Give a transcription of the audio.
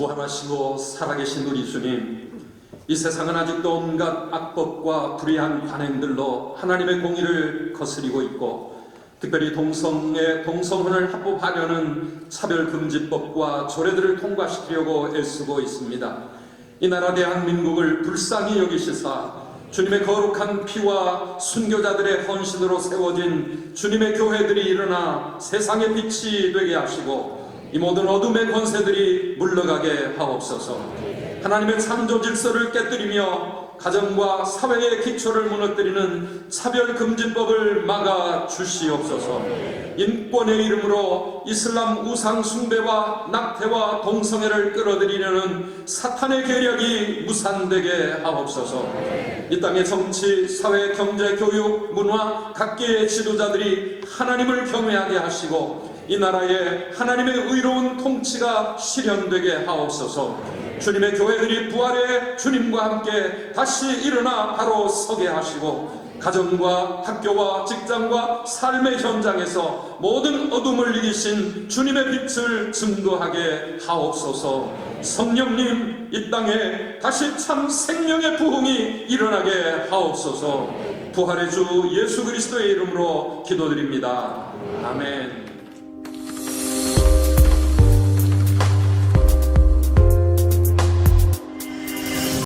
부활하시고 살아계신 우리 주님, 이 세상은 아직도 온갖 악법과 불의한 관행들로 하나님의 공의를 거스리고 있고, 특별히 동성의 동성혼을 합법하려는 차별금지법과 조례들을 통과시키려고 애쓰고 있습니다. 이 나라 대한민국을 불쌍히 여기시사 주님의 거룩한 피와 순교자들의 헌신으로 세워진 주님의 교회들이 일어나 세상의 빛이 되게 하시고 이 모든 어둠의 권세들이 물러가게 하옵소서. 하나님의 창조 질서를 깨뜨리며 가정과 사회의 기초를 무너뜨리는 차별금지법을 막아 주시옵소서. 인권의 이름으로 이슬람 우상 숭배와 낙태와 동성애를 끌어들이려는 사탄의 계략이 무산되게 하옵소서. 이 땅의 정치, 사회, 경제, 교육, 문화 각계의 지도자들이 하나님을 경외하게 하시고 이 나라에 하나님의 의로운 통치가 실현되게 하옵소서. 주님의 교회들이 부활의 주님과 함께 다시 일어나 바로 서게 하시고 가정과 학교와 직장과 삶의 현장에서 모든 어둠을 이기신 주님의 빛을 증거하게 하옵소서. 성령님 이 땅에 다시 참 생명의 부흥이 일어나게 하옵소서. 부활의 주 예수 그리스도의 이름으로 기도드립니다. 아멘.